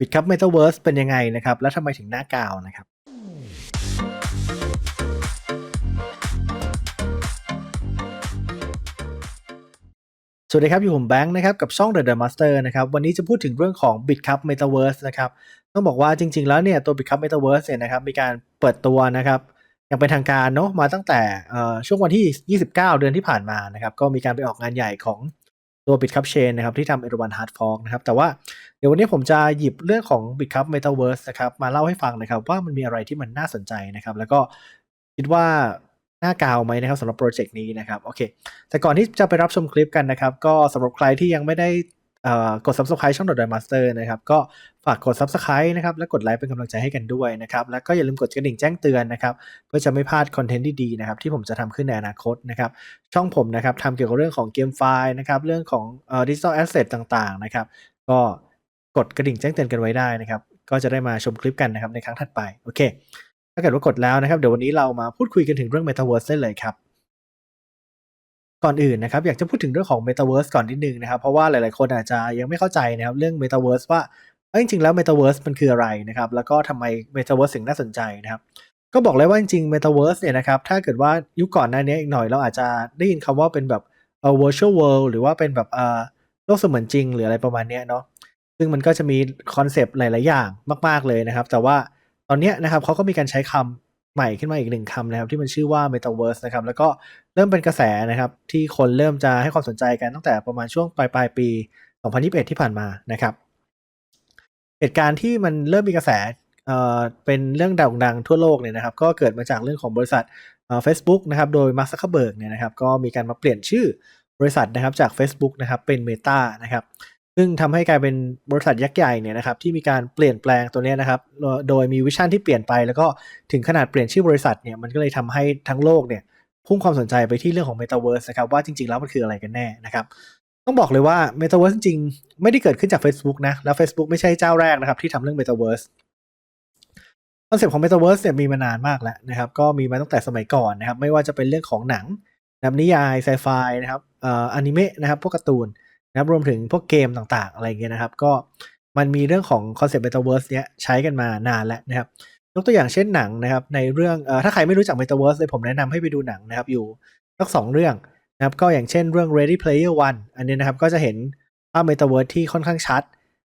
บิตครับ Metaverse เป็นยังไงนะครับ แล้วทำไมถึงหน้ากาวนะครับสวัสดีครับ อยู่ผมแบงค์นะครับ กับช่อง The The Master นะครับ วันนี้จะพูดถึงเรื่องของ Bitcup Metaverse นะครับ ต้องบอกว่าจริง ๆ แล้วเนี่ย ตัว Bitcup Metaverse เนี่ยนะครับ มีการเปิดตัวนะครับอย่างเป็นทางการเนาะมาตั้งแต่ช่วงวันที่ 29 เดือนที่ผ่านมานะครับ ก็มีการไปออกงานใหญ่ของ ตัว Bitcup Chain นะครับที่ทำ Erawan Hard Fork นะครับแต่ว่าเดี๋ยววันนี้ผมจะหยิบเรื่องของ Bitcup Metaverse นะครับมาเล่าให้ฟังนะครับว่ามันมีอะไรที่มันน่าสนใจนะครับแล้วก็คิดว่าน่ากาวไหมนะครับสำหรับโปรเจกต์นี้นะครับโอเค แต่ก่อนที่จะไปรับชมคลิปกันนะครับ ก็สำหรับใครที่ยังไม่ได้กด subscribe ช่องดอทดอยมาสเตอร์นะครับ ก็ ฝากกด subscribe นะครับและกดไลค์เป็นกำลังใจให้กันด้วยนะครับแล้วก็อย่าลืมกดกระดิ่งแจ้งเตือนนะครับเพื่อจะไม่พลาดคอนเทนต์ดีๆนะครับที่ผมจะทำขึ้นในอนาคตนะครับช่องผมนะครับทำเกี่ยวกับเรื่องของเกมไฟล์นะครับเรื่องของดิจิทัลแอสเซทต่างๆนะครับก็กดกระดิ่งแจ้งเตือนกันไว้ได้นะครับก็จะได้มาชมคลิปกันนะครับในครั้งถัดไปโอเค ถ้าเกิดว่ากดแล้วนะครับเดี๋ยววันนี้เรามาพูดคุยกันถึงเรื่อง Metaverse ได้เลยครับก่อนอื่นนะครับอยากจะพูดถึงเรื่องของ Metaverse ก่อนนิดนึงนะครับ เพราะว่าหลายๆคนอาจจะยังไม่เข้าใจนะครับเรื่อง Metaverse ว่า เอ้จริงๆแล้ว Metaverse มันคืออะไรนะครับ แล้วก็ทำไม Metaverse ถึงน่าสนใจนะครับ ก็บอกเลยว่าจริงๆ Metaverse เนี่ยนะครับ ถ้าเกิดว่ายุคก่อนหน้านี้อีกหน่อยเราอาจจะได้ยินคำว่าเป็นแบบเอ่อ virtual world หรือว่าเป็นแบบเอ่อโลกเสมือนจริง หรืออะไรประมาณเนี้ยเนาะ ซึ่งมันก็จะมีคอนเซปต์หลาย ๆ อย่างมาก ๆ เลยนะครับ แต่ว่าตอนเนี้ยนะครับเขาก็มีการใช้คำใหม่ขึ้นมาอีกหนึ่งคำนะครับ ที่มันชื่อว่า Metaverse นะครับ แล้วก็เริ่มเป็นกระแสนะครับ ที่คนเริ่มจะให้ความสนใจกันตั้งแต่ประมาณช่วงปลายปลายปี 2021 ที่ผ่านมานะครับ เหตุการณ์ที่มันเริ่มมีกระแสเอ่อเป็นเรื่องด่งดังทั่วโลกเนี่ยนะครับ ก็เกิดมาจากเรื่องของบริษัทเอ่อ Facebook นะครับ โดยมาร์คซักเคเบิร์กเนี่ยนะครับ ก็มีการมาเปลี่ยนชื่อบริษัทนะครับจาก Facebook นะครับเป็น Meta นะครับ ซึ่งทำให้กลายเป็นบริษัทยักษ์ใหญ่เนี่ยนะครับที่มีการเปลี่ยนแปลงตัวเนี้ยนะครับ โดยมีวิชั่นที่เปลี่ยนไป แล้วก็ถึงขนาดเปลี่ยนชื่อบริษัทเนี่ยมันก็เลยทำให้ทั้งโลกเนี่ยพุ่งความสนใจไปที่เรื่องของ Metaverse นะครับว่าจริงๆแล้วมันคืออะไรกันแน่นะครับ ต้องบอกเลยว่า Metaverse จริงๆไม่ได้เกิดขึ้นจาก Facebook นะ แล้ว Facebook ไม่ใช่เจ้าแรกนะครับ ที่ทำเรื่อง Metaverse คอนเซปต์ของ Metaverse เนี่ยมีมานานมากแล้วนะครับ ก็มีมาตั้งแต่สมัยก่อนนะครับ ไม่ว่าจะเป็นเรื่องของหนังนับนิยายไซไฟนะครับเอ่ออนิเมะนะครับ พวกการ์ตูนนะครับรวมถึงพวกเกมต่างๆ อะไรเงี้ยนะครับ ก็มันมีเรื่องของคอนเซปต์ Metaverse เนี้ยใช้กันมานานแล้วนะครับยกตัวอย่างเช่นหนังนะครับ ในเรื่องเอ่อถ้าใครไม่รู้จัก Metaverse เลยผมแนะนำให้ไปดูหนังนะครับอยู่สักสองเรื่อง นะครับก็อย่างเช่นเรื่อง Ready Player One อันนี้นะครับก็จะเห็นภาพ Metaverse ที่ค่อนข้างชัด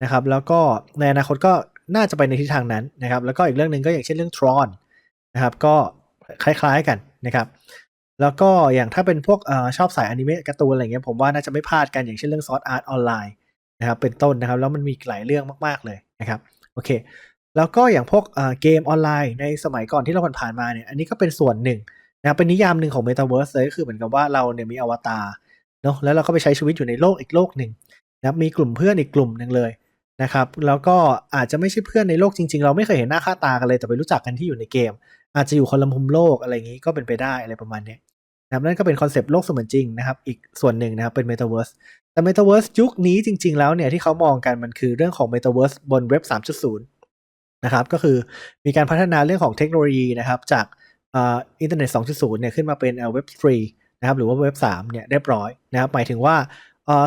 นะครับแล้วก็ในอนาคตก็น่าจะไปในทิศทางนั้นนะครับแล้วก็อีกเรื่องหนึ่งก็อย่างเช่นเรื่อง Tron นะครับก็คล้ายๆกันนะครับแล้วก็อย่างถ้าเป็นพวกอชอบสายอนิเมะการ์ตูนอะไรเงี้ยผมว่าน่าจะไม่พลาดกันอย่างเช่นเรื่อง Sword Art Online นะครับเป็นต้นนะครับแล้วมันมีหลายเรื่องมากๆเลยนะครับโอเค แล้วก็อย่างพวกเอ่อเกมออนไลน์ในสมัยก่อนที่เราผ่านๆมาเนี่ยอันนี้ก็เป็นส่วนหนึ่ง นะครับเป็นนิยามหนึ่งของ Metaverse เลยก็คือเหมือนกับว่าเราเนี่ยมีอวตารเนาะแล้วเราก็ไปใช้ชีวิตอยู่ในโลกอีกโลกหนึ่งนะครับมีกลุ่มเพื่อนอีกกลุ่มหนึ่งเลยนะครับแล้วก็อาจจะไม่ใช่เพื่อนในโลกจริง ๆ เราไม่เคยเห็นหน้าค่าตากันเลยแต่ไปรู้จักกันที่อยู่ในเกม อาจจะอยู่คนละมุมโลกอะไรอย่างนี้ก็เป็นไปได้อะไรประมาณนี้นะครับนั่นก็เป็นคอนเซปต์โลกเสมือนจริงนะครับอีกส่วนหนึ่งนะครับเป็น Metaverse แต่ Metaverse ยุคนี้จริง ๆ แล้วเนี่ยที่เขามองกันมันคือเรื่องของ Metaverse บนเว็บ 3.0 นะครับก็คือมีการพัฒนาเรื่องของเทคโนโลยีนะครับจาก อินเทอร์เน็ต 2.0 เนี่ยขึ้นมาเป็นเว็บ3นะครับหรือว่าเว็บ3เนี่ยเรียบร้อยนะครับหมายถึงว่า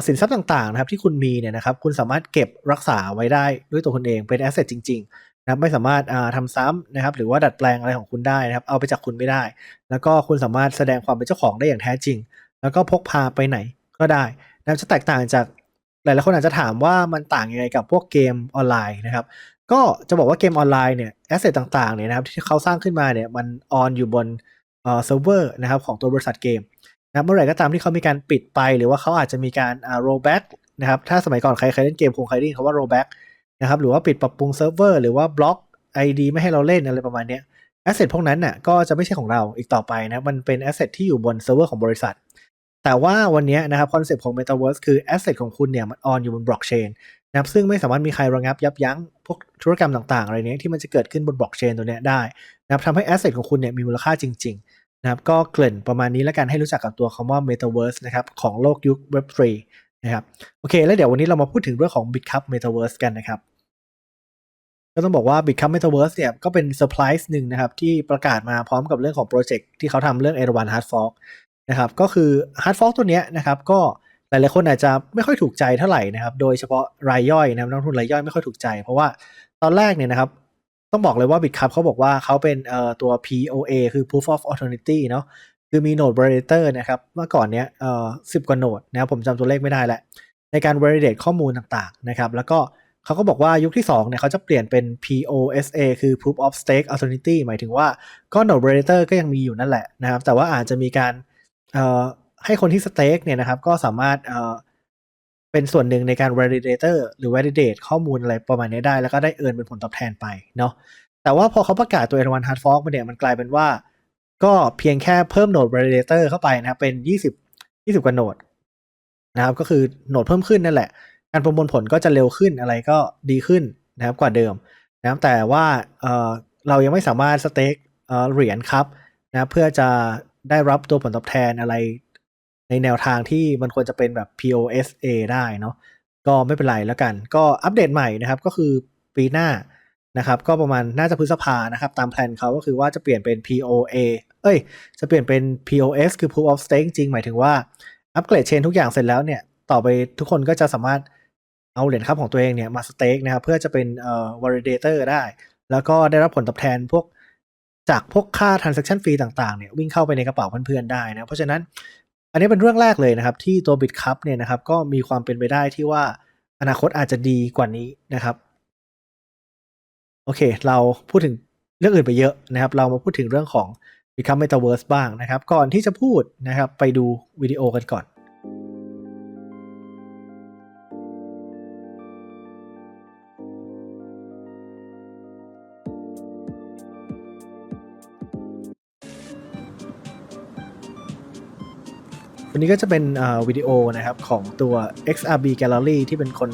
สินทรัพย์ต่างๆนะครับที่คุณมีเนี่ยนะครับคุณสามารถเก็บรักษาไว้ได้ด้วยตัวคุณเองเป็นแอสเซทจริงๆนะครับไม่สามารถอ่าทำซ้ำนะครับหรือว่าดัดแปลงอะไรของคุณได้นะครับเอาไปจากคุณไม่ได้ แล้วก็คุณสามารถแสดงความเป็นเจ้าของได้อย่างแท้จริง แล้วก็พกพาไปไหนก็ได้นะครับจะแตกต่างจากหลายๆคนอาจจะถามว่ามันต่างยังไงกับพวกเกมออนไลน์นะครับ ก็จะบอกว่าเกมออนไลน์เนี่ยแอสเซทต่างๆเนี่ยนะครับที่เขาสร้างขึ้นมาเนี่ยมันออนอยู่บนเอ่อเซิร์ฟเวอร์นะครับของตัวบริษัทเกมนะเมื่อไหร่ก็ตามที่เขามีการปิดไป หรือว่าเขาอาจจะมีการอ่า rollback นะครับถ้าสมัยก่อนใครเคยเล่นเกมคงเคยได้ยินคำว่า rollback นะครับหรือว่าปิดปรับปรุงเซิร์ฟเวอร์หรือว่าบล็อก ID ไม่ให้เราเล่นอะไรประมาณนี้แอสเซทพวกนั้นน่ะก็จะไม่ใช่ของเราอีกต่อไปนะมันเป็นแอสเซทที่อยู่บนเซิร์ฟเวอร์ของบริษัท แต่ว่าวันนี้นะครับคอนเซปต์ของ Metaverse คือแอสเซทของคุณเนี่ยมันออนอยู่บนบล็อกเชน นะครับซึ่งไม่สามารถมีใครระงับยับยั้งพวกธุรกรรมต่างๆ อะไรเนี้ยที่มันจะเกิดขึ้นบนบล็อกเชนตัวเนี้ยได้นะครับทำให้แอสเซทของคุณเนี่ยมีมูลค่าจริง ๆ นะครับ ก็เกริ่นประมาณนี้แล้วกันให้รู้จักกับตัวคำว่า Metaverse นะครับของโลกยุค Web3 นะครับโอเค แล้วเดี๋ยววันนี้เรามาพูดถึงเรื่องของ Bitcup Metaverse กันนะครับก็ต้องบอกว่า Bitcup Metaverse เนี่ยก็เป็นเซอร์ไพรส์หนึ่งนะครับที่ประกาศมาพร้อมกับเรื่องของโปรเจกต์ที่เขาทำเรื่อง a อ r วัน Hard Fork นะครับก็คือ Hard Fork ตัวเนี้ยนะครับก็ หลายๆคนอาจจะไม่ค่อยถูกใจเท่าไหร่นะครับ โดยเฉพาะรายย่อยนะครับนักลงทุนรายย่อยไม่ค่อยถูกใจ เพราะว่าตอนแรกเนี่ยนะครับ ต้องบอกเลยว่า Bitcup เขาบอกว่าเขาเป็นเอ่อตัว POA คือ Proof of Authority เนาะคือมีโนด validator นะครับ เมื่อก่อนเนี้ยเอ่อสิบกว่าโนดนะครับผมจำตัวเลขไม่ได้แหละในการ validate ข้อมูลต่างๆนะครับ แล้วก็เขาก็บอกว่ายุคที่2เนี่ยเขาจะเปลี่ยนเป็น POSA คือ Proof of Stake Authority หมายถึงว่าก็ node validator ก็ยังมีอยู่นั่นแหละนะครับ แต่ว่าอาจจะมีการเอ่อ ให้คนที่ stake เนี่ยนะครับ ก็สามารถเอ่อเป็นส่วนหนึ่งในการ validator หรือ validate ข้อมูลอะไรประมาณนี้ได้ แล้วก็ได้เอินเป็นผลตอบแทนไปเนาะแต่ว่าพอเขาประกาศตัว N1 Hard Fork มาเนี่ยมันกลายเป็นว่า ก็เพียงแค่เพิ่มโหนด validator เข้าไปนะครับ เป็น 20 20 กว่าโหนดนะครับ ก็คือโหนดเพิ่มขึ้นนั่นแหละ การประมวลผลก็จะเร็วขึ้นอะไรก็ดีขึ้นนะครับกว่าเดิมนะครับแต่ว่าเออเรายังไม่สามารถสเต็กเออเหรียญครับนะเพื่อจะได้รับตัวผลตอบแทนอะไร ในแนวทางที่มันควรจะเป็นแบบ POSA ได้เนาะก็ไม่เป็นไรแล้วกัน ก็อัปเดตใหม่นะครับก็คือปีหน้านะครับก็ประมาณน่าจะพฤษภานะครับ ตามแผนเขาก็คือว่าจะเปลี่ยนเป็น POA เอ้ย จะเปลี่ยนเป็น POS คือ Proof of Stake จริงหมายถึงว่าอัปเกรดเชนทุกอย่างเสร็จแล้วเนี่ย ต่อไปทุกคนก็จะสามารถเอาเหรียญครับของตัวเองเนี่ยมาสเต็กนะครับ เพื่อจะเป็นเอ่อ validator ได้ แล้วก็ได้รับผลตอบแทนพวกจากพวกค่า transaction fee ต่างๆเนี่ยวิ่งเข้าไปในกระเป๋าเพื่อนๆได้นะ เพราะฉะนั้น อันนี้เป็นเรื่องแรกเลยนะครับ ที่ตัวบิตคัพเนี่ยนะครับ ก็มีความเป็นไปได้ที่ว่าอนาคตอาจจะดีกว่านี้นะครับ โอเค เราพูดถึงเรื่องอื่นไปเยอะนะครับ เรามาพูดถึงเรื่องของ Bitcup Metaverse บ้างนะครับ ก่อนที่จะพูดนะครับ ไปดูวิดีโอกันก่อน วันนี้ก็จะเป็นวิดีโอนะครับของตัว XRB Gallery ที่เป็นคน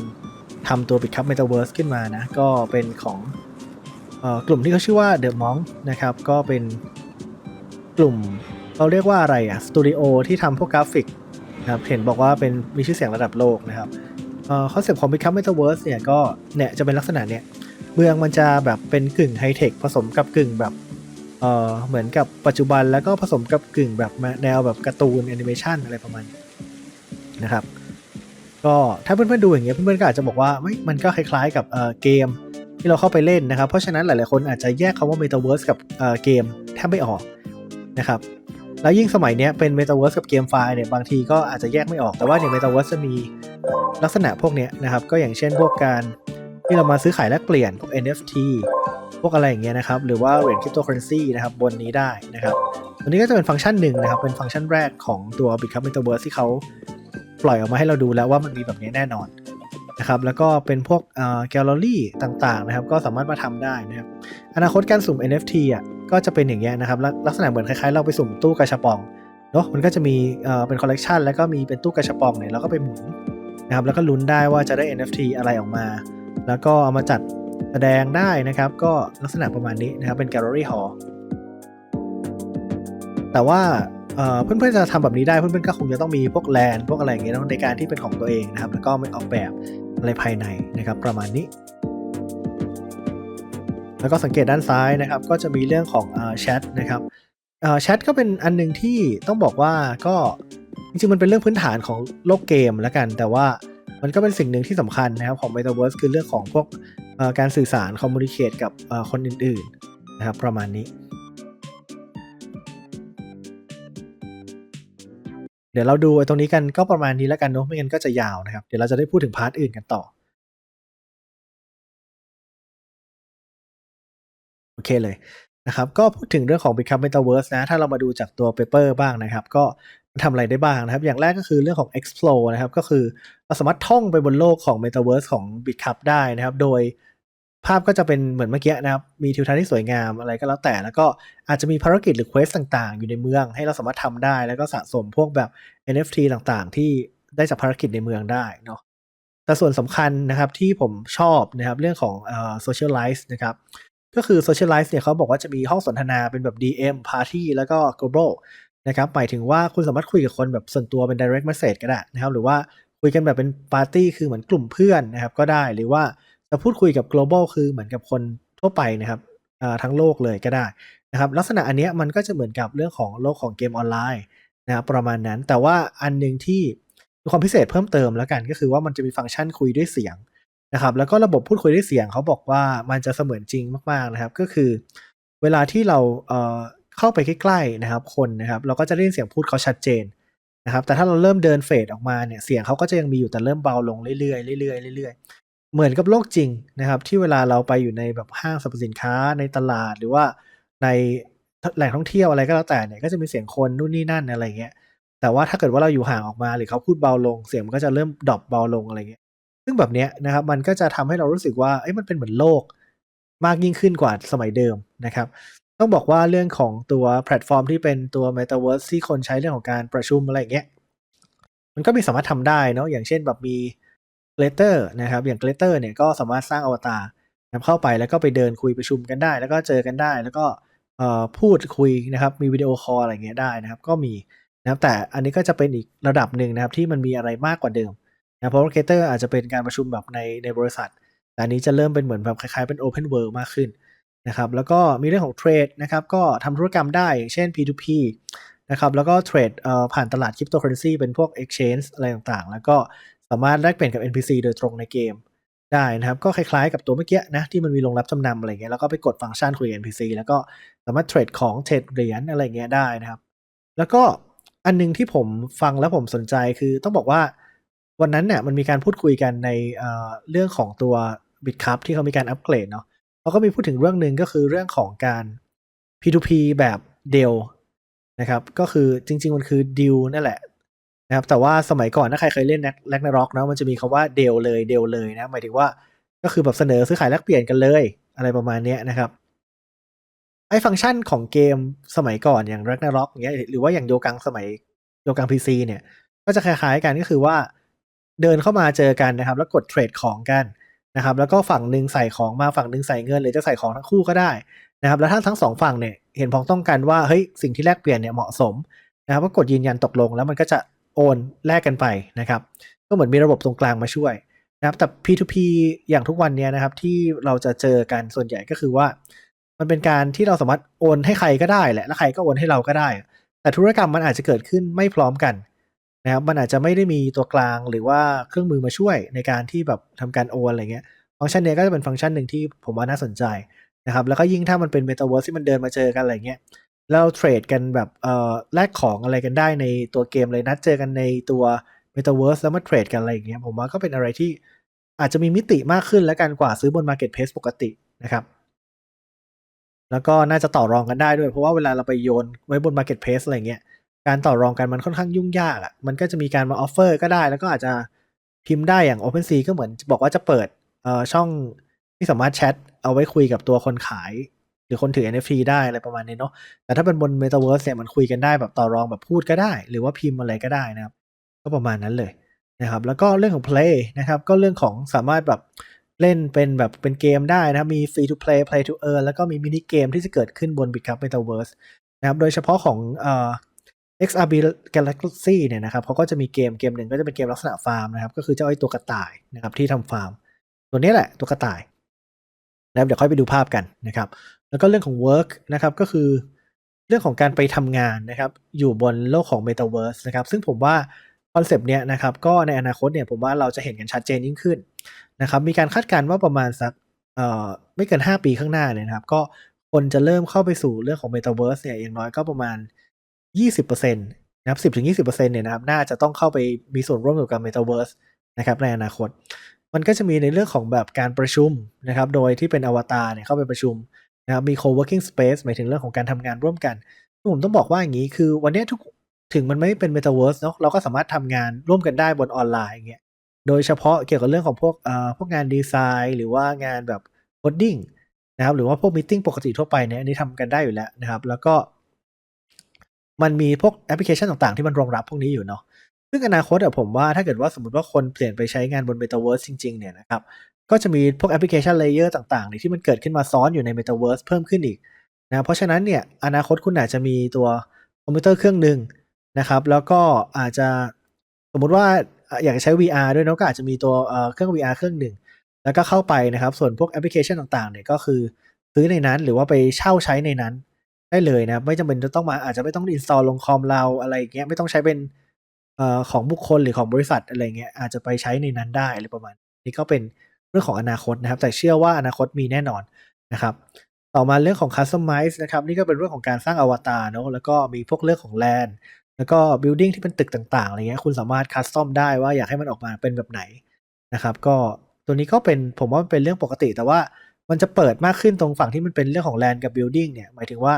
ทำตัว Bitcup Metaverse ขึ้นมานะ ก็เป็นของอกลุ่มที่เขาชื่อว่า The Monk นะครับ ก็เป็นกลุ่มเราเรียกว่าอะไรอะสตูดิโอที่ทำพวกกราฟิกนะครับเห็นบอกว่าเป็นมีชื่อเสียงระดับโลกนะครับเอ่อคอนเซ็ปต์ของ Bitcup Metaverse เนี่ยก็เนี่ยจะเป็นลักษณะเนี่ยเมืองมันจะแบบเป็นกึ่งไฮเทคผสมกับกึ่งแบบ เอ่อเหมือนกับปัจจุบันแล้วก็ผสมกับกึ่งแบบแนวแบบการ์ตูนแอนิเมชันอะไรประมาณนี้นะครับ ก็ถ้าเพื่อนๆดูอย่างเงี้ยเพื่อนๆก็อาจจะบอกว่าเฮ้ยมันก็คล้ายๆกับเอ่อเกมที่เราเข้าไปเล่นนะครับ เพราะฉะนั้นหลายๆคนอาจจะแยกคำว่า Metaverse กับเอ่อเกมแทบไม่ออกนะครับแล้วยิ่งสมัยนี้เป็น Metaverse กับเกมไฟล์เนี่ยบางทีก็อาจจะแยกไม่ออกแต่ว่าใน Metaverse จะมีลักษณะพวกเนี้ยนะครับ ก็อย่างเช่นพวกการที่เรามาซื้อขายแลกเปลี่ยนพวก NFT พวกอะไรอย่างเงี้ยนะครับ หรือว่าเหรียญคริปโตเคอเรนซีนะครับบนนี้ได้นะครับตัวนี้ก็จะเป็นฟังก์ชันหนึ่งนะครับ เป็นฟังก์ชันแรกของตัว Bitcup Metaverse ที่เขาปล่อยออกมาให้เราดูแล้วว่ามันมีแบบนี้แน่นอนนะครับแล้วก็เป็นพวกเอ่อแกลเลอรี่ต่างๆนะครับ ก็สามารถมาทำได้นะครับอนาคตการสุ่ม NFT อะก็จะเป็นอย่างเงี้ยนะครับลักษณะเหมือนคล้ายๆ เราไปสุ่มตู้กาชาปองเนาะมันก็จะมีเอ่อเป็นคอลเลกชันแล้วก็มีเป็นตู้กาชาปองเนี่ยเราก็ไปหมุนนะครับแล้วก็ลุ้นได้ว่าจะได้ NFT อะไรออกมา แล้วก็เอามาจัด แสดงได้นะครับ ก็ลักษณะประมาณนี้นะครับ เป็นแกลเลอรี่ฮอลแต่ว่าเอ่อเพื่อนๆจะทำแบบนี้ได้เพื่อนๆก็คงจะต้องมีพวกแลนพวกอะไรอย่างเงี้ยนอะในการที่เป็นของตัวเองนะครับ แล้วก็ไม่ออกแบบอะไรภายในนะครับ ประมาณนี้ แล้วก็สังเกตด้านซ้ายนะครับ ก็จะมีเรื่องของแชทนะครับแชทก็เป็นอันหนึงที่ต้องบอกว่าก็จริงๆมันเป็นเรื่องพื้นฐานของโลกเกมแล้วกัน แต่ว่ามันก็เป็นสิ่งหนึ่งที่สำคัญนะครับของ Metaverse คือเรื่องของพวก การสื่อสารคอมมูนิเคตกับคนอื่นๆนะครับประมาณนี้ เดี๋ยวเราดูตรงนี้กันก็ประมาณนี้แล้วกันเนอะไม่งั้นก็จะยาวนะครับ เดี๋ยวเราจะได้พูดถึงพาร์ทอื่นกันต่อโอเคเลยนะครับก็พูดถึงเรื่องของ Become Metaverse นะ ถ้าเรามาดูจากตัว paper บ้างนะครับ ก็ทำอะไรได้บ้างนะครับ อย่างแรกก็คือเรื่องของ explore นะครับ ก็คือเราสามารถท่องไปบนโลกของ Metaverse ของ Bitcup ได้นะครับ โดย ภาพก็จะเป็นเหมือนเมื่อกี้นะครับ มีทิวทัศน์ที่สวยงามอะไรก็แล้วแต่ แล้วก็อาจจะมีภารกิจหรือเควสต่างๆ อยู่ในเมืองให้เราสามารถทำได้ แล้วก็สะสมพวกแบบ NFT ต่างๆ ที่ได้จากภารกิจในเมืองได้เนาะ แต่ส่วนสำคัญนะครับที่ผมชอบนะครับเรื่องของเอ่อ socialize นะครับ ก็คือ socialize เนี่ยเขาบอกว่าจะมีห้องสนทนาเป็นแบบ DM Party แล้วก็ global นะครับหมายถึงว่าคุณสามารถคุยกับคนแบบส่วนตัวเป็น direct message ก็ได้นะครับ หรือว่าคุยกันแบบเป็น party คือเหมือนกลุ่มเพื่อนนะครับก็ได้หรือว่า จะพูดคุยกับ global คือเหมือนกับคนทั่วไปนะครับทั้งโลกเลยก็ได้นะครับลักษณะอันนี้มันก็จะเหมือนกับเรื่องของโลกของเกมออนไลน์นะครับประมาณนั้น แต่ว่าอันหนึ่งที่ความพิเศษเพิ่มเติมแล้วกันก็คือว่ามันจะมีฟังก์ชันคุยด้วยเสียงนะครับแล้วก็ระบบพูดคุยด้วยเสียงเขาบอกว่ามันจะเสมือนจริงมากๆนะครับ ก็คือ เวลาที่เราเเข้าไปใกล้ๆนะครับ คนนะครับ เราก็จะได้ยินเสียงพูดเขาชัดเจนนะครับ แต่ถ้าเราเริ่มเดินเฟดออกมาเนี่ยเสียงเขาก็จะยังมีอยู่แต่เริ่มเบาลงเรื่อยๆเรื่อยๆเรื่อย เหมือนกับโลกจริงนะครับ ที่เวลาเราไปอยู่ในแบบห้างสรรพสินค้าในตลาดหรือว่าในแหล่งท่องเที่ยวอะไรก็แล้วแต่เนี่ยก็จะมีเสียงคนนู่นนี่นั่นอะไรเงี้ยแต่ว่าถ้าเกิดว่าเราอยู่ห่างออกมาหรือเขาพูดเบาลงเสียงมันก็จะเริ่มดรอปเบาลงอะไรเงี้ยซึ่งแบบเนี้ยนะครับมันก็จะทำให้เรารู้สึกว่าเอ้ยมันเป็นเหมือนโลกมากยิ่งขึ้นกว่าสมัยเดิมนะครับ ต้องบอกว่าเรื่องของตัวแพลตฟอร์มที่เป็นตัว Metaverse ที่คนใช้เรื่องของการประชุมอะไรเงี้ยมันก็มีสามารถทำได้เนาะอย่างเช่นแบบมี g l a t e r นะครับ อย่าง g l a t e r เนี่ยก็สามารถสร้างอวตารนะเข้าไปแล้วก็ไปเดินคุยประชุมกันได้ แล้วก็เจอกันได้ แล้วก็พูดคุยนะครับ มีวิดีโอคอลอะไรเงี้ยได้นะครับ ก็มีนะครับแต่อันนี้ก็จะเป็นอีกระดับหนึ่งนะครับที่มันมีอะไรมากกว่าเดิมนะเพราะว่า g l a t e r อาจจะเป็นการประชุมแบบในในบริษัท แต่อันนี้จะเริ่มเป็นเหมือนแบบคล้ายๆเป็น Open World มากขึ้นนะครับแล้วก็มีเรื่องของเทรดนะครับก็ทำธุรกรรมได้เช่น P2P นะครับแล้วก็เทรดผ่านตลาดคริปโตเคอเรนซีเป็นพวก Exchange อะไรต่างๆ แล้วก็ สามารถแลกเปลี่ยนกับ NPC โดยตรงในเกมได้นะครับ ก็คล้ายๆกับตัวเมื่อกี้นะที่มันมีลงรับจำนำอะไรเงี้ยแล้วก็ไปกดฟังก์ชันคุยกับ NPC แล้วก็สามารถเทรดของเทรดเหรียญอะไรเงี้ยได้นะครับ แล้วก็อันนึงที่ผมฟังแล้วผมสนใจคือต้องบอกว่าวันนั้นเนี่ยมันมีการพูดคุยกันในเเรื่องของตัว Bitcup ที่เขามีการอัปเกรดเนาะเขาก็มีพูดถึงเรื่องหนึ่งก็คือเรื่องของการ P2P แบบเดลนะครับ ก็คือจริง ๆ มันคือดิวนั่นแหละ นะครับแต่ว่าสมัยก่อนถ้าใครเคยเล่นแลกนาร็อกนะมันจะมีคาว่าเดลเลยเดลเลยนะหมายถึงว่าก็คือแบบเสนอซื้อขายแลกเปลี่ยนกันเลย อะไรประมาณนี้นะครับไอ้ฟังก์ชันของเกมสมัยก่อนอย่าง Ragnarok อย่างเงี้ยหรือว่าอย่างโยกังสมัยโยกัง PC เนี่ย ก็จะคล้ายๆกันก็คือว่าเดินเข้ามาเจอกันนะครับ แล้วกดเทรดของกันนะครับ แล้วก็ฝั่งหนึ่งใส่ของมาฝั่งหนึ่งใส่เงินหรือจะใส่ของทั้งคู่ก็ได้นะครับ แล้วถ้าทั้งสองฝั่งเนี่ยเห็นพ้องต้องกันว่าเฮ้ยสิ่งที่แลกเปลี่ยนเนี่ยเหมาะสมนะครับก็กดยืนยันตกลงแล้วมันก็จะ โอนแลกกันไปนะครับ ก็เหมือนมีระบบตรงกลางมาช่วยนะครับแต่ P2P อย่างทุกวันเนี้ยนะครับที่เราจะเจอกันส่วนใหญ่ก็คือว่า มันเป็นการที่เราสามารถโอนให้ใครก็ได้แหละแล้วใครก็โอนให้เราก็ได้ แต่ธุรกรรมมันอาจจะเกิดขึ้นไม่พร้อมกันนะครับมันอาจจะไม่ได้มีตัวกลางหรือว่าเครื่องมือมาช่วยในการที่แบบทำการโอนอะไรเงี้ยฟังก์ชันนี้ก็จะเป็นฟังก์ชันหนึ่งที่ผมว่าน่าสนใจนะครับแล้วก็ยิ่งถ้ามันเป็นเมตาเวิร์สที่มันเดินมาเจอกันอะไรเงี้ย แล้วเทรดกันแบบเอ่อแลกของอะไรกันได้ในตัวเกมเลยนัดเจอกันในตัวเมตาเวิร์สแล้วมาเทรดกันอะไรอย่างเงี้ยผมว่าก็เป็นอะไรที่อาจจะมีมิติมากขึ้นแล้วกันกว่าซื้อบน Marketplace ปกตินะครับ แล้วก็น่าจะต่อรองกันได้ด้วย เพราะว่าเวลาเราไปโยนไว้บน Marketplace อะไรเงี้ยการต่อรองกันมันค่อนข้างยุ่งยากอะ่ะมันก็จะมีการมาออฟเฟอร์ก็ได้ แล้วก็อาจจะพิมพ์ได้อย่าง OpenSea ก็เหมือนบอกว่าจะเปิดเอ่อช่องที่สามารถแชทเอาไว้คุยกับตัวคนขาย หรือคนถือ NFT ได้อะไรประมาณนี้เนาะแต่ถ้าเป็นบน Metaverse เนี่ยมันคุยกันได้แบบต่อรองแบบพูดก็ได้ หรือว่าพิมพ์อะไรก็ได้นะครับ ก็ประมาณนั้นเลยนะครับ แล้วก็เรื่องของ play นะครับก็เรื่องของสามารถแบบเล่นเป็นแบบเป็นเกมได้นะครับมี free to play play to earn แล้วก็มีมินิเกมที่จะเกิดขึ้นบน Bitcup Metaverse นะครับโดยเฉพาะของเอ่อ XRB Galaxy เนี่ยนะครับเขาก็จะมีเกมเกมหนึ่งก็จะเป็นเกมลักษณะฟาร์มนะครับ ก็คือเจ้าไอ้ตัวกระต่ายนะครับที่ทำฟาร์ม ตัวนี้แหละตัวกระต่าย นะครับเดี๋ยวค่อยไปดูภาพกันนะครับ แล้วก็เรื่องของ work นะครับก็คือเรื่องของการไปทำงานนะครับ อยู่บนโลกของ Metaverse นะครับ ซึ่งผมว่าคอนเซปต์เนี้ยนะครับ ก็ในอนาคตเนี่ยผมว่าเราจะเห็นกันชัดเจนยิ่งขึ้นนะครับ มีการคาดการณ์ว่าประมาณสักเอ่อไม่เกิน 5 ปีข้างหน้าเลยนะครับ ก็คนจะเริ่มเข้าไปสู่เรื่องของ Metaverse เนี่ยอย่างน้อยก็ประมาณ 20%นะครับ10-20%เนี่ยนะครับ น่าจะต้องเข้าไปมีส่วนร่วมกับการ Metaverse นะครับในอนาคต มันก็จะมีในเรื่องของแบบการประชุมนะครับ โดยที่เป็นอวตารเนี่ยเข้าไปประชุมนะครับ มี co-working space หมายถึงเรื่องของการทำงานร่วมกัน ผมต้องบอกว่าอย่างนี้ คือวันนี้ทุกถึงมันไม่เป็น Metaverse เนาะ เราก็สามารถทำงานร่วมกันได้บนออนไลน์อย่างเงี้ย โดยเฉพาะเกี่ยวกับเรื่องของพวกเอ่อพวกงานดีไซน์ หรือว่างานแบบโคดดิ้งนะครับ หรือว่าพวกมีติ้งปกติทั่วไปเนี่ยอันนี้ทำกันได้อยู่แล้วนะครับ แล้วก็มันมีพวกแอปพลิเคชันต่างๆที่มันรองรับพวกนี้อยู่เนาะ ซึ่งอนาคตอะผมว่าถ้าเกิดว่าสมมติว่าคนเปลี่ยนไปใช้งานบน Metaverse จริง ๆ เนี่ยนะครับ ก็จะมีพวกแอปพลิเคชันเลเยอร์ต่างๆเนี่ยที่มันเกิดขึ้นมาซ้อนอยู่ใน Metaverse เพิ่มขึ้นอีกนะเพราะฉะนั้นเนี่ยอนาคตคุณอาจจะมีตัวคอมพิวเตอร์เครื่องหนึ่งนะครับ แล้วก็อาจจะสมมุติว่าอยากจะใช้ VR ด้วยเนาะก็อาจจะมีตัวเครื่อง VR เครื่องหนึ่งแล้วก็เข้าไปนะครับ ส่วนพวกแอปพลิเคชันต่างๆเนี่ยก็คือซื้อในนั้นหรือว่าไปเช่าใช้ในนั้นได้เลยนะครับไม่จำเป็นจะต้องมาอาจจะไม่ต้องอินสตอลลงคอมเราอะไรอย่างเงี้ยไม่ต้องใช้เป็น อของบุคคลหรือของบริษัทอะไรเงี้ยอาจจะไปใช้ในนั้นได้อะไรประมาณ นี้ก็เป็นเรื่องของอนาคตนะครับ แต่เชื่อว่าอนาคตมีแน่นอนนะครับ ต่อมาเรื่องของ Customize นะครับ นี่ก็เป็นเรื่องของการสร้างอวตารเนอะแล้วก็มีพวกเรื่องของ Land แล้วก็ Building ที่เป็นตึกต่างๆอะไรเงี้ยคุณสามารถคัสตอมได้ว่าอยากให้มันออกมาเป็นแบบไหนนะครับ ก็ตัวนี้ก็เป็นผมว่ามันเป็นเรื่องปกติ แต่ว่ามันจะเปิดมากขึ้นตรงฝั่งที่มันเป็นเรื่องของ Land กับ Building เนี่ยหมายถึงว่า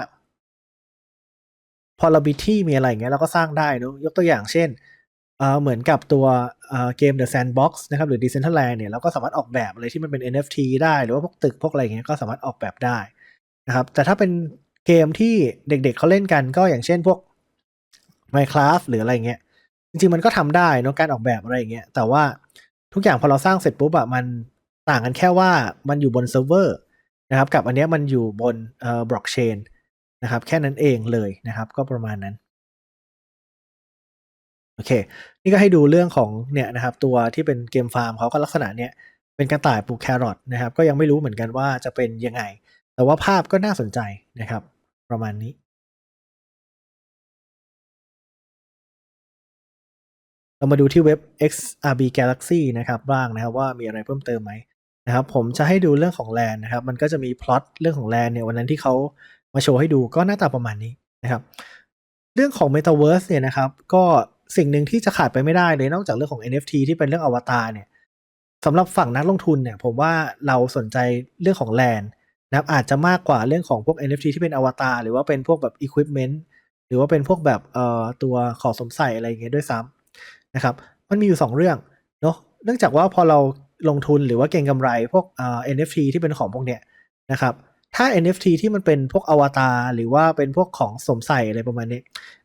พอเรามีที่มีอะไรเงี้ยเราก็สร้างได้เนอะยกตัวอย่างเช่น เออเหมือนกับตัวเอ่อเกม The Sandbox นะครับหรือ Decentraland เนี่ยเราก็สามารถออกแบบอะไรที่มันเป็น NFT ได้หรือว่าพวกตึกพวกอะไรอย่างเงี้ยก็สามารถออกแบบได้นะครับ แต่ถ้าเป็นเกมที่เด็กๆเขาเล่นกันก็อย่างเช่นพวก Minecraft หรืออะไรเงี้ยจริงๆมันก็ทำได้นะการออกแบบอะไรเงี้ยแต่ว่าทุกอย่างพอเราสร้างเสร็จปุ๊บอะมันต่างกันแค่ว่ามันอยู่บนเซิร์ฟเวอร์นะครับ กับอันเนี้ยมันอยู่บนเอ่อบล็อกเชนนะครับ แค่นั้นเองเลยนะครับ ก็ประมาณนั้นโอเค นี่ก็ให้ดูเรื่องของเนี่ยนะครับตัวที่เป็นเกมฟาร์มเขาก็ลักษณะเนี้ยเป็นกระต่ายปลูกแครอทนะครับก็ยังไม่รู้เหมือนกันว่าจะเป็นยังไง แต่ว่าภาพก็น่าสนใจนะครับ ประมาณนี้เรามาดูที่เว็บ XRB Galaxy นะครับบ้างนะครับว่ามีอะไรเพิ่มเติมไหมนะครับผมจะให้ดูเรื่องของแลนนะครับมันก็จะมีพล็อตเรื่องของแลนเนี่ยวันนั้นที่เขามาโชว์ให้ดูก็หน้าตาประมาณนี้นะครับ เรื่องของ Metaverse เนี่ยนะครับก็ สิ่งหนึ่งที่จะขาดไปไม่ได้เลยนอกจากเรื่องของ NFT ที่เป็นเรื่องอวตารเนี่ยสำหรับฝั่งนักลงทุนเนี่ย ผมว่าเราสนใจเรื่องของแลนนะครับอาจจะมากกว่าเรื่องของพวก NFT ที่เป็นอวตารหรือว่าเป็นพวกแบบ Equipment หรือว่าเป็นพวกแบบเอ่อตัวของสมใส่อะไรอย่างเงี้ยด้วยซ้ำนะครับ มันมีอยู่ 2 เรื่องเนาะเนื่องจากว่าพอเราลงทุนหรือว่าเก็งกำไรพวกเอ่อ NFT ที่เป็นของพวกเนี้ยนะครับ ถ้า NFT ที่มันเป็นพวกอวตารหรือว่าเป็นพวกของสวมใส่อะไรประมาณนี้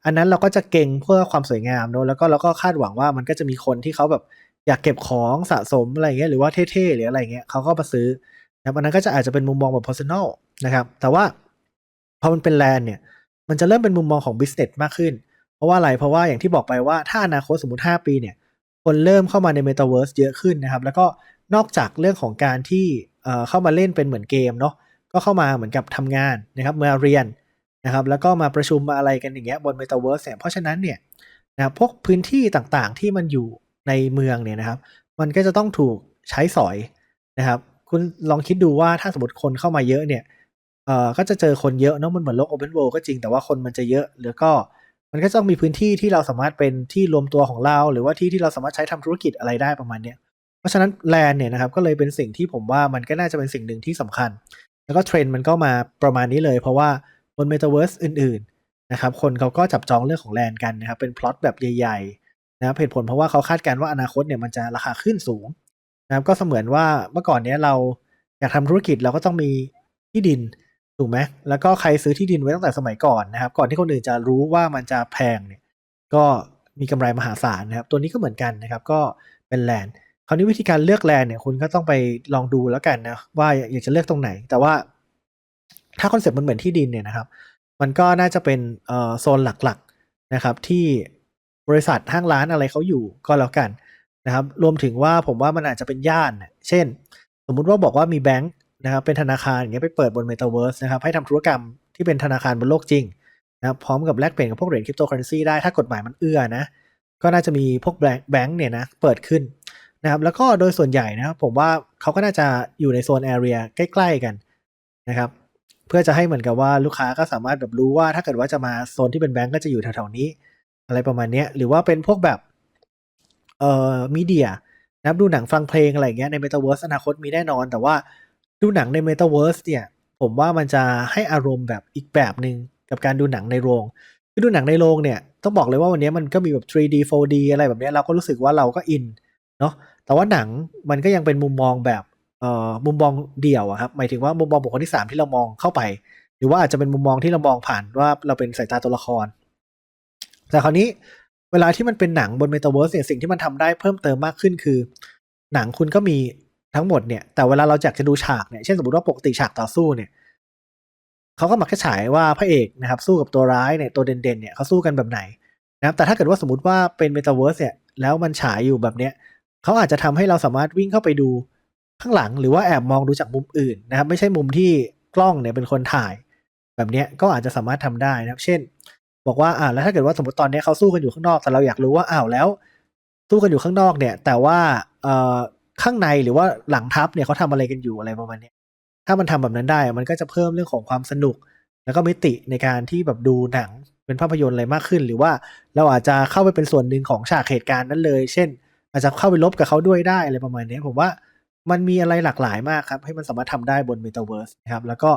อันนั้นเราก็จะเก่งเพื่อความสวยงามเนอะแล้วก็เราก็คาดหวังว่ามันก็จะมีคนที่เขาแบบอยากเก็บของสะสมอะไรเงี้ยหรือว่าเท่ๆหรืออะไรเงี้ยเขาก็มาซื้อนะอันนั้นก็จะอาจจะเป็นมุมมองแบบ personal นะครับ แต่ว่าพอมันเป็นแลนเนี่ย มันจะเริ่มเป็นมุมมองของ business มากขึ้น เพราะว่าอะไร เพราะว่าอย่างที่บอกไปว่าถ้าอนาคตสมมติ 5 ปีเนี่ย คนเริ่มเข้ามาใน Metaverse เยอะขึ้นนะครับ แล้วก็นอกจากเรื่องของการที่เข้ามาเล่นเป็นเหมือนเกมเนาะ ก็เข้ามาเหมือนกับทำงานนะครับมาเรียนนะครับแล้วก็มาประชุมมาอะไรกันอย่างเงี้ยบน Metaverse เนี่ยเพราะฉะนั้นเนี่ยนะพวกพื้นที่ต่างๆที่มันอยู่ในเมืองเนี่ยนะครับ มันก็จะต้องถูกใช้สอยนะครับ คุณลองคิดดูว่าถ้าสมมติคนเข้ามาเยอะเนี่ยเอ่อก็จะเจอคนเยอะเนาะมันเหมือนโลก Open World ก็จริงแต่ว่าคนมันจะเยอะแล้วก็มันก็ต้องมีพื้นที่ที่เราสามารถเป็นที่รวมตัวของเรา หรือว่าที่ที่เราสามารถใช้ทำธุรกิจอะไรได้ประมาณเนี้ยเพราะฉะนั้นแลนเนี่ยนะครับก็เลยเป็นสิ่งที่ผมว่ามันก็น่าจะเป็นสิ่งหนึ่งที่สำคัญ แล้วก็เทรนด์มันก็มาประมาณนี้เลย เพราะว่าบน Metaverse อื่นๆนะครับคนเขาก็จับจองเรื่องของแลนกันนะครับเป็นพล็อตแบบใหญ่ๆนะครับเหตุผลเพราะว่าเขาคาดการณ์ว่าอนาคตเนี่ยมันจะราคาขึ้นสูงนะครับก็เสมือนว่าเมื่อก่อนเนี้ยเราอยากทำธุรกิจเราก็ต้องมีที่ดินถูกไหมแล้วก็ใครซื้อที่ดินไว้ตั้งแต่สมัยก่อนนะครับ ก่อนที่คนอื่นจะรู้ว่ามันจะแพงเนี่ย ก็มีกำไรมหาศาลนะครับ ตัวนี้ก็เหมือนกันนะครับ ก็เป็นแลนด์ คราวนี้วิธีการเลือกแลนเนี่ยคุณก็ต้องไปลองดูแล้วกันนะว่าอยากจะเลือกตรงไหน แต่ว่าถ้าคอนเซ็ปต์มันเหมือนที่ดินเนี่ยนะครับ มันก็น่าจะเป็นโซนหลักๆนะครับที่บริษัทห้างร้านอะไรเขาอยู่ก็แล้วกันนะครับรวมถึงว่าผมว่ามันอาจจะเป็นย่านเช่น สมมุติว่าบอกว่ามีแบงค์นะครับเป็นธนาคารอย่างเงี้ยไปเปิดบน Metaverse นะครับให้ทำธุรกรรมที่เป็นธนาคารบนโลกจริงนะครับพร้อมกับแลกเปลี่ยนกับพวกเหรียญคริปโตเคอเรนซีได้ถ้ากฎหมายมันเอื้อนะก็น่าจะมีพวกแบงค์เนี่ยนะเปิดขึ้น นะครับแล้วก็โดยส่วนใหญ่นะครับผมว่าเขาก็น่าจะอยู่ในโซนแอเรียใกล้ ๆ กันนะครับ เพื่อจะให้เหมือนกับว่าลูกค้าก็สามารถแบบรู้ว่าถ้าเกิดว่าจะมาโซนที่เป็นแบงก์ก็จะอยู่แถวๆนี้ อะไรประมาณนี้หรือว่าเป็นพวกแบบเอ่อมีเดียนะครับดูหนังฟังเพลงอะไรเงี้ยใน Metaverse อนาคตมีแน่นอน แต่ว่าดูหนังใน Metaverse เนี่ย ผมว่ามันจะให้อารมณ์แบบอีกแบบหนึ่งกับการดูหนังในโรงคือดูหนังในโรงเนี่ยต้องบอกเลยว่าวันนี้มันก็มีแบบ 3D 4D อะไรแบบนี้เราก็รู้สึกว่าเราก็อินเนาะ แต่ว่าหนังมันก็ยังเป็นมุมมองแบบเอ่อมุมมองเดี่ยวอะครับหมายถึงว่ามุมมองบุคคลที่สามที่เรามองเข้าไป หรือว่าอาจจะเป็นมุมมองที่เรามองผ่านว่าเราเป็นสายตาตัวละคร แต่คราวนี้เวลาที่มันเป็นหนังบน Metaverse เนี่ยสิ่งที่มันทำได้เพิ่มเติมมากขึ้นคือ หนังคุณก็มีทั้งหมดเนี่ย แต่เวลาเราอยากจะดูฉากเนี่ยเช่นสมมติว่าปกติฉากต่อสู้เนี่ยเขาก็มักจะฉายว่าพระเอกนะครับ สู้กับตัวร้ายเนี่ยตัวเด่นๆเนี่ยเขาสู้กันแบบไหนนะครับแต่ถ้าเกิดว่าสมมติว่าเป็น Metaverse เนี่ยแล้วมันฉายอยู่แบบเนี้ย เขาอาจจะทำให้เราสามารถวิ่งเข้าไปดูข้างหลังหรือว่าแอบมองดูจากมุมอื่นนะครับ ไม่ใช่มุมที่กล้องเนี่ยเป็นคนถ่าย แบบเนี้ยก็อาจจะสามารถทำได้นะครับ เช่น บอกว่าอ่าแล้วถ้าเกิดว่าสมมติตอนนี้เขาสู้กันอยู่ข้างนอก แต่เราอยากรู้ว่าอ้าวแล้วสู้กันอยู่ข้างนอกเนี่ย แต่ว่าเอ่อข้างในหรือว่าหลังทัพเนี่ยเขาทำอะไรกันอยู่อะไรประมาณนี้ถ้ามันทำแบบนั้นได้มันก็จะเพิ่มเรื่องของความสนุก แล้วก็มิติในการที่แบบดูหนังเป็นภาพยนตร์อะไรมากขึ้น หรือว่าเราอาจจะเข้าไปเป็นส่วนหนึ่งของฉากเหตุการณ์นั้นเลย เช่น อาจจะเข้าไปลบกับเขาด้วยได้อะไรประมาณนี้ผมว่ามันมีอะไรหลากหลายมากครับ ให้มันสามารถทำได้บน Metaverse นะครับ แล้วก็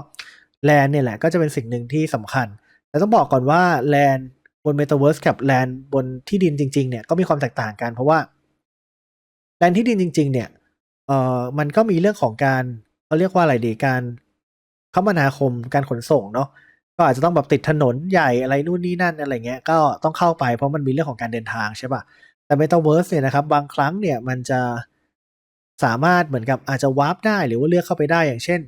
แลนเนี่ยแหละก็จะเป็นสิ่งหนึ่งที่สำคัญ แต่ต้องบอกก่อนว่าแลนบน Metaverse กับแลนบนที่ดินจริง ๆ เนี่ยก็มีความแตกต่างกันเพราะว่าแลนที่ดินจริง ๆ เนี่ยเอ่อมันก็มีเรื่องของการเขาเรียกว่าอะไรดีการคมนาคมการขนส่งเนาะก็อาจจะต้องแบบติดถนนใหญ่อะไรนู่นนี่นั่นอะไรเงี้ยก็ต้องเข้าไปเพราะมันมีเรื่องของการเดินทางใช่ป่ะ แต่ Metaverse เนี่ยนะครับ บางครั้งเนี่ยมันจะสามารถเหมือนกับอาจจะวาร์ปได้หรือว่าเลือกเข้าไปได้อย่างเช่น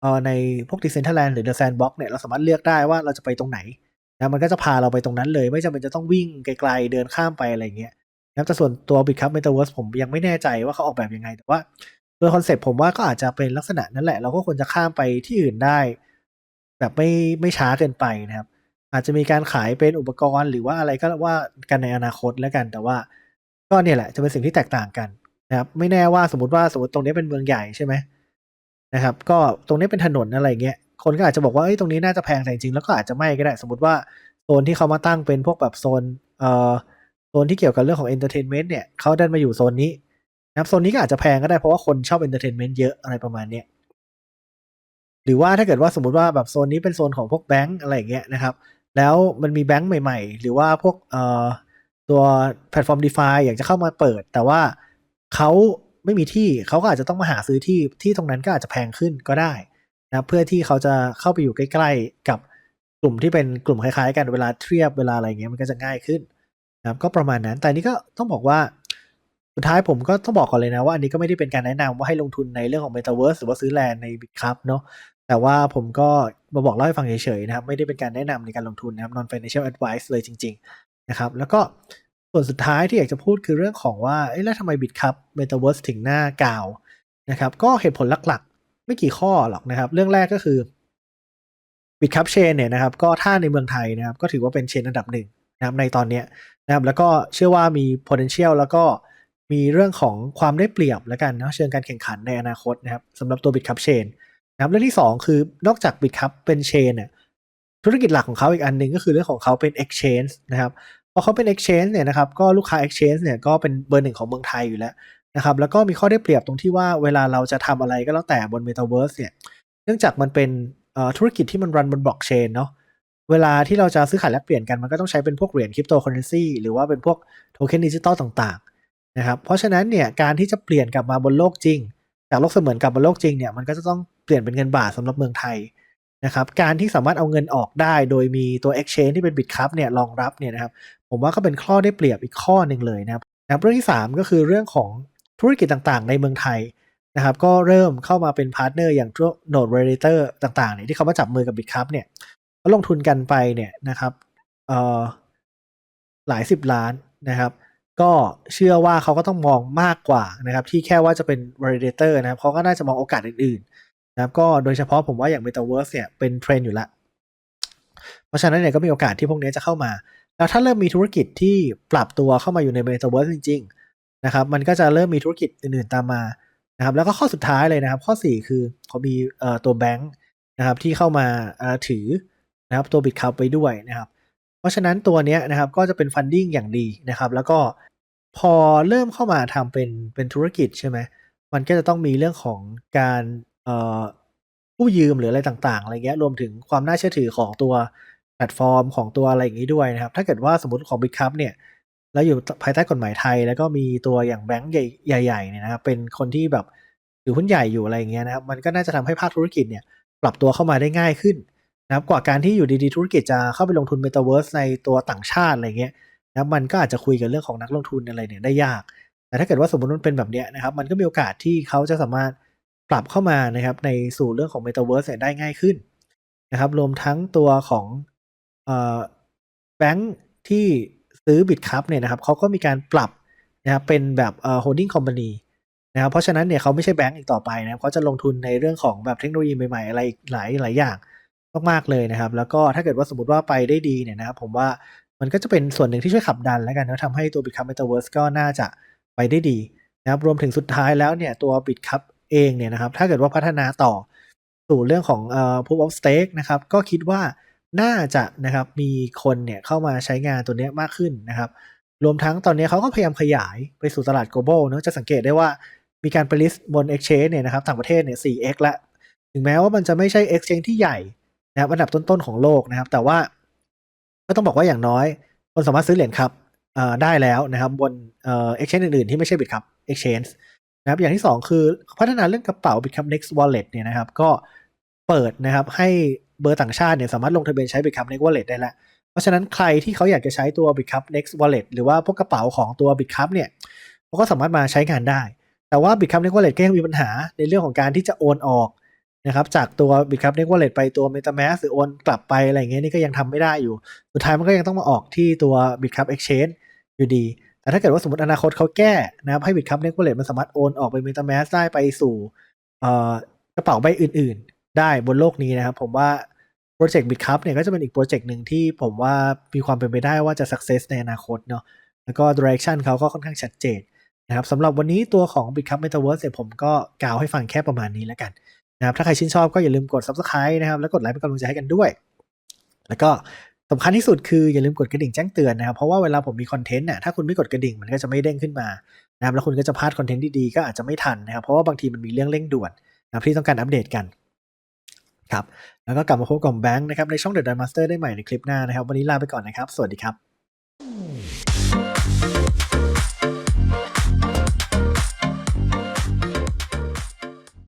เอ่อในพวก Decentraland หรือ The Sandbox เนี่ยเราสามารถเลือกได้ว่าเราจะไปตรงไหนนะมันก็จะพาเราไปตรงนั้นเลย ไม่จำเป็นจะต้องวิ่งไกลๆเดินข้ามไปอะไรเงี้ยนะแต่ส่วนตัว Bitcup Metaverse ผมยังไม่แน่ใจว่าเขาออกแบบยังไง แต่ว่าโดยคอนเซ็ปต์ผมว่าก็อาจจะเป็นลักษณะนั้นแหละ เราก็ควรจะข้ามไปที่อื่นได้ แบบไม่ไม่ช้าเกินไปนะครับ อาจจะมีการขายเป็นอุปกรณ์หรือว่าอะไรก็ว่ากันในอนาคตแล้วกันแต่ว่า ก็เนี่ยแหละจะเป็นสิ่งที่แตกต่างกันนะครับ ไม่แน่ว่าสมมติว่าสมมติตรงนี้เป็นเมืองใหญ่ใช่ไหมนะครับ ก็ตรงนี้เป็นถนนอะไรเงี้ยคนก็อาจจะบอกว่าเอ้ยตรงนี้น่าจะแพงแต่จริงแล้วก็อาจจะไม่ก็ได้ สมมติว่าโซนที่เขามาตั้งเป็นพวกแบบโซนเอ่อโซนที่เกี่ยวกับเรื่องของเอนเตอร์เทนเมนต์เนี่ยเขาดันมาอยู่โซนนี้นะครับโซนนี้ก็อาจจะแพงก็ได้เพราะว่าคนชอบเอนเตอร์เทนเมนต์เยอะอะไรประมาณเนี้ยหรือว่าถ้าเกิดว่าสมมติว่าแบบโซนนี้เป็นโซนของพวกแบงก์อะไรเงี้ยนะครับ แล้วมันมีแบงก์ใหม่ ๆ หรือว่าพวกเอ่อ ตัวแพลตฟอร์ม d e f i อยากจะเข้ามาเปิด แต่ว่าเขาไม่มีที่เขาก็อาจจะต้องมาหาซื้อที่ที่ตรงนั้นก็อาจจะแพงขึ้นก็ได้นะเพื่อที่เขาจะเข้าไปอยู่ใกล้ๆ กับกลุ่มที่เป็นกลุ่มคล้ายๆ กันเวลาเทียบเวลาอะไรเงี้ยมันก็จะง่ายขึ้นนะก็ประมาณนั้น แต่นี้ก็ต้องบอกว่าสุดท้ายผมก็ต้องบอกก่อนเลยนะว่าอันนี้ก็ไม่ได้เป็นการแนะนำว่าให้ลงทุนในเรื่องของ Metaverse หรือว่าซื้อแลนด์ใน Bitcup เนาะแต่ว่าผมก็มาบอกเล่าให้ฟังเฉยๆนะครับ ไม่ได้เป็นการแนะนำในการลงทุนนะครับ non financial advice เลยจริงๆ นะครับแล้วก็ส่วนสุดท้ายที่อยากจะพูดคือเรื่องของว่าเอ๊ะแล้วทำไม Bitcup Metaverse ถึงหน้ากาวนะครับก็เหตุผลหลักๆ ไม่กี่ข้อหรอกนะครับ เรื่องแรกก็คือ Bitcup Chain เนี่ยนะครับก็ถ้าในเมืองไทยนะครับก็ถือว่าเป็นเชนอันดับหนึ่งนะครับในตอนนี้นะครับแล้วก็เชื่อว่ามี potential แล้วก็มีเรื่องของความได้เปรียบแล้วกันนะเชิงการแข่งขันในอนาคตนะครับสำหรับตัว Bitcup Chain นะครับเรื่องที่ 2 คือนอกจาก Bitcup เป็นเชนเนี่ยธุรกิจหลักของเขาอีกอันหนึ่งก็คือเรื่องของเขาเป็น Exchange นะครับ อเขาเป็น Exchange เนี่ยนะครับก็ลูกค้า Exchange เนี่ยก็เป็นเบอร์หนึ่งของเมืองไทยอยู่แล้วนะครับแล้วก็มีข้อได้เปรียบตรงที่ว่าเวลาเราจะทำอะไรก็แล้วแต่บน Metaverse เนี่ยเนื่องจากมันเป็นธุรกิจที่มันรันบนบล็อกเชนเนาะเวลาที่เราจะซื้อขายแลกเปลี่ยนกันมันก็ต้องใช้เป็นพวกเหรียญคริปโตเคอเรนซีหรือว่าเป็นพวกโทเค็นดิจิตอลต่างๆนะครับเพราะฉะนั้นเนี่ยการที่จะเปลี่ยนกลับมาบนโลกจริง จากโลกเสมือนกลับบนโลกจริงเนี่ยมันก็จะต้องเปลี่ยนเป็นเงินบาทสำหรับเมืองไทยนะครับการที่สามารถเอาเงินออกได้ โดยมีตัว Exchange ที่เป็น Bitcup เนี่ยรองรับเนี่ยนะครับ ผมว่าก็เป็นข้อได้เปรียบอีกข้อหนึ่งเลยนะครับนะเรื่องที่ 3 ก็คือเรื่องของธุรกิจต่างๆ ในเมืองไทยนะครับ ก็เริ่มเข้ามาเป็นพาร์ทเนอร์อย่างตัว Node Validator ต่างๆเนี่ยที่เขามาจับมือกับ Bitcup เนี่ยก็ลงทุนกันไปเนี่ยนะครับเอ่อหลายสิบล้านนะครับ ก็เชื่อว่าเขาก็ต้องมองมากกว่านะครับ ที่แค่ว่าจะเป็น validator นะครับเขาก็น่าจะมองโอกาสอื่นๆนะครับ ก็โดยเฉพาะผมว่าอย่าง metaverse เนี่ยเป็นเทรนด์อยู่ละ เพราะฉะนั้นเนี่ยก็มีโอกาสที่พวกนี้จะเข้ามา แล้วถ้าเริ่มมีธุรกิจที่ปรับตัวเข้ามาอยู่ใน metaverse จริง ๆ นะครับ มันก็จะเริ่มมีธุรกิจอื่นๆตามมานะครับ แล้วก็ข้อสุดท้ายเลยนะครับ ข้อ 4 คือเขามีตัวแบงค์นะครับที่เข้ามาถือนะครับตัว Bitcup ไปด้วยนะครับ เพราะฉะนั้นตัวนี้นะครับก็จะเป็นฟันดิ้งอย่างดีนะครับ แล้วก็พอเริ่มเข้ามาทำเป็นเป็นธุรกิจใช่ไหมมันก็จะต้องมีเรื่องของการผู้ยืมหรืออะไรต่างๆอะไรเงี้ยรวมถึงความน่าเชื่อถือของตัว แพลตฟอร์มของตัวอะไรอย่างนี้ด้วยนะครับ ถ้าเกิดว่าสมมติของ Bitcup เนี่ยแล้วอยู่ภายใต้กฎหมายไทย แล้วก็มีตัวอย่างแบงก์ใหญ่ๆเนี่ยนะครับเป็นคนที่แบบถือหุ้นใหญ่อยู่อะไรอย่างเงี้ยนะครับมันก็น่าจะทำให้ภาคธุรกิจเนี่ยปรับตัวเข้ามาได้ง่ายขึ้นนะครับกว่าการที่อยู่ดีๆธุรกิจจะเข้าไปลงทุน Metaverse ในตัวต่างชาติอะไรเงี้ยนะมันก็อาจจะคุยกันเรื่องของนักลงทุนอะไรเนี่ยได้ยาก แต่ถ้าเกิดว่าสมมติมันเป็นแบบเนี้ยนะครับมันก็มีโอกาสที่เขาจะสามารถปรับเข้ามานะครับในสู่เรื่องของ Metaverse ได้ง่ายขึ้นนะครับรวมทั้งตัวของ แบงค์ที่ซื้อ Bitcup เนี่ยนะครับเขาก็มีการปรับนะครับเป็นแบบเอ่อ holding company นะครับเพราะฉะนั้นเนี่ยเขาไม่ใช่แบงก์อีกต่อไปนะครับเขาจะลงทุนในเรื่องของแบบเทคโนโลยีใหม่ๆอะไรหลายหลายอย่างมากๆเลยนะครับ แล้วก็ถ้าเกิดว่าสมมติว่าไปได้ดีเนี่ยนะครับผมว่ามันก็จะเป็นส่วนหนึ่งที่ช่วยขับดันแล้วกันนะทำให้ตัว Bitcup Metaverse ก็น่าจะไปได้ดีนะครับรวมถึงสุดท้ายแล้วเนี่ยตัว Bitcup เองเนี่ยนะครับถ้าเกิดว่าพัฒนาต่อสู่เรื่องของเอ่อ Proof of Stake นะครับก็คิดว่า น่าจะนะครับมีคนเนี่ยเข้ามาใช้งานตัวนี้มากขึ้นนะครับ รวมทั้งตอนนี้เขาก็พยายามขยายไปสู่ตลาด global เนะจะสังเกตได้ว่ามีการไป list บน exchange เนี่ยนะครับต่างประเทศเนี่ย 4x ละ ถึงแม้ว่ามันจะไม่ใช่ exchange ที่ใหญ่นะครับอันดับต้นๆของโลกนะครับ แต่ว่าก็ต้องบอกว่าอย่างน้อย คนสามารถซื้อเหรียญครับได้แล้วนะครับบน exchange อื่นๆที่ไม่ใช่ Bitcup exchange นะครับอย่างที่ 2 คือพัฒนาเรื่องกระเป๋า Bitcup Next Wallet เนี่ยนะครับ ก็เปิดนะครับให้ เบอร์ต่างชาติเนี่ยสามารถลงทะเบียนใช้ Bitcup Next Wallet ได้แล้ว เพราะฉะนั้นใครที่เขาอยากจะใช้ตัว Bitcup Next Wallet หรือว่าพวกกระเป๋าของตัว Bitcup เนี่ยเขาก็สามารถมาใช้งานได้ แต่ว่า Bitcup Next Wallet ก็ยังมีปัญหาในเรื่องของการที่จะโอนออกนะครับจากตัว Bitcup Next Wallet ไปตัว MetaMask หรือโอนกลับไปอะไรเงี้ยนี่ก็ยังทำไม่ได้อยู่ สุดท้ายมันก็ยังต้องมาออกที่ตัว Bitcup Exchange อยู่ดี แต่ถ้าเกิดว่าสมมติอนาคตเขาแก้นะครับให้ Bitcup Next Wallet มันสามารถโอนออกไป MetaMask ได้ไปสู่กระเป๋าใบอื่น ได้บนโลกนี้นะครับ ผมว่าโปรเจกต์ Bitcup เนี่ยก็จะเป็นอีกโปรเจกต์หนึ่งที่ผมว่ามีความเป็นไปได้ว่าจะ success ในอนาคตเนาะแล้วก็ direction เขาก็ค่อนข้างชัดเจนนะครับสำหรับวันนี้ตัวของ Bitcup Metaverse เนี่ยผมก็กล่าวให้ฟังแค่ประมาณนี้แล้วกันนะครับถ้าใครชื่นชอบก็อย่าลืมกด subscribe นะครับแล้วกดไลค์เป็นกำลังใจให้กันด้วย แล้วก็สำคัญที่สุดคืออย่าลืมกดกระดิ่งแจ้งเตือนนะครับ เพราะว่าเวลาผมมีคอนเทนต์น่ะถ้าคุณไม่กดกระดิ่งมันก็จะไม่เด้งขึ้นมานะครับแล้วคุณก็จะพลาดคอนเทนต์ดีๆก็อาจจะไม่ทันนะครับเพราะว่าบางทีมันมีเรื่องเร่งด่วนนะครับที่ต้องการอัปเดตกัน ครับแล้วก็กลับมาพบกับแบงค์นะครับในช่องเดอะไดมาสเตอร์ได้ใหม่ในคลิปหน้านะครับ วันนี้ลาไปก่อนนะครับ สวัสดีครับ